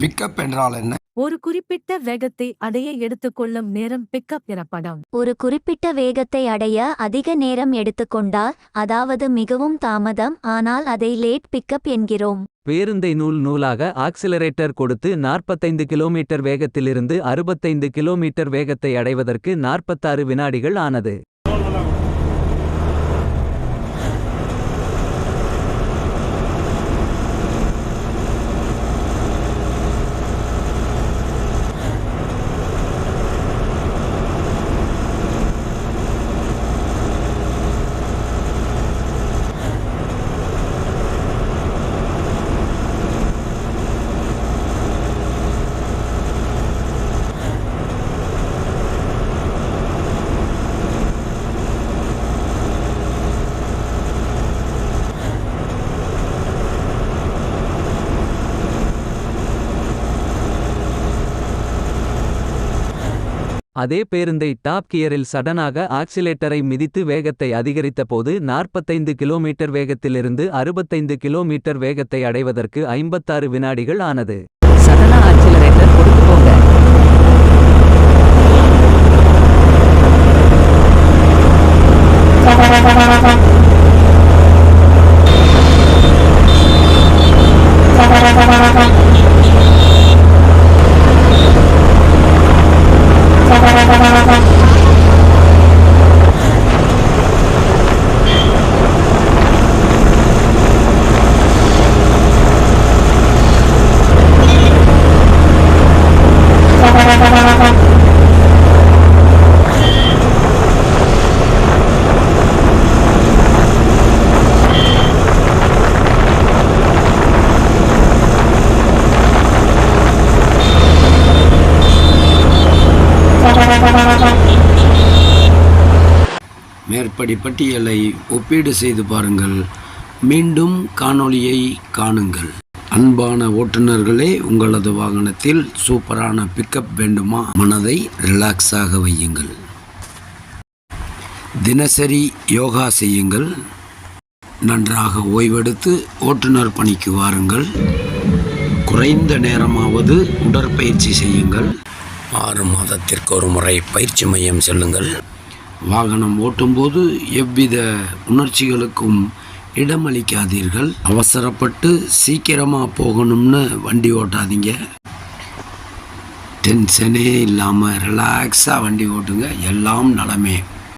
Pickup என்றால் என்ன? ஒரு குறிப்பிட்ட வேகத்தை அடைய எடுத்துக்கொள்ளும் நேரம் பிக்கப் எனப்படும். ஒரு குறிப்பிட்ட வேகத்தை அடைய அதிக நேரம் எடுத்துக்கொண்டால் அதாவது மிகவும் தாமதம் ஆனால் அதை லேட் பிக்கப் என்கிறோம். பேருந்தை நூல் நூலாக ஆக்சிலரேட்டர் கொடுத்து 45 கிலோமீட்டர் வேகத்திலிருந்து 65 கிலோமீட்டர் வேகத்தை அடைவதற்கு 46 வினாடிகள் ஆனது. அதே பேருந்தை டாப் கியரில் சடனாக ஆக்சிலேட்டரை மிதித்து வேகத்தை அதிகரித்தபோது 45 கிலோமீட்டர் வேகத்திலிருந்து 65 கிலோமீட்டர் வேகத்தை அடைவதற்கு 56 வினாடிகள் ஆனது. சடனா ஆக்சிலரேட்டர் கொடுத்து போங்க மேற்படி பட்டியலை ஒப்பீடு செய்து பாருங்கள். மீண்டும் காணொளியை காணுங்கள். அன்பான ஓட்டுநர்களே உங்களது வாகனத்தில் சூப்பரான பிக்கப் வேண்டுமா? மனதை ரிலாக்ஸாக வையுங்கள். தினசரி யோகா செய்யுங்கள். நன்றாக ஓய்வெடுத்து ஓட்டுநர் பணிக்கு வாருங்கள். குறைந்த நேரமாவது உடற்பயிற்சி செய்யுங்கள். ஆறு மாதத்திற்கு ஒரு முறை பயிற்சி மையம் செல்லுங்கள். வாகனம் ஓட்டும்போது எவ்வித உணர்ச்சிகளுக்கும் இடமளிக்காதீர்கள். அவசரப்பட்டு சீக்கிரமாக போகணும்னு வண்டி ஓட்டாதீங்க. டென்ஷனே இல்லாமல் ரிலாக்ஸாக வண்டி ஓட்டுங்க. எல்லாம் நலமே.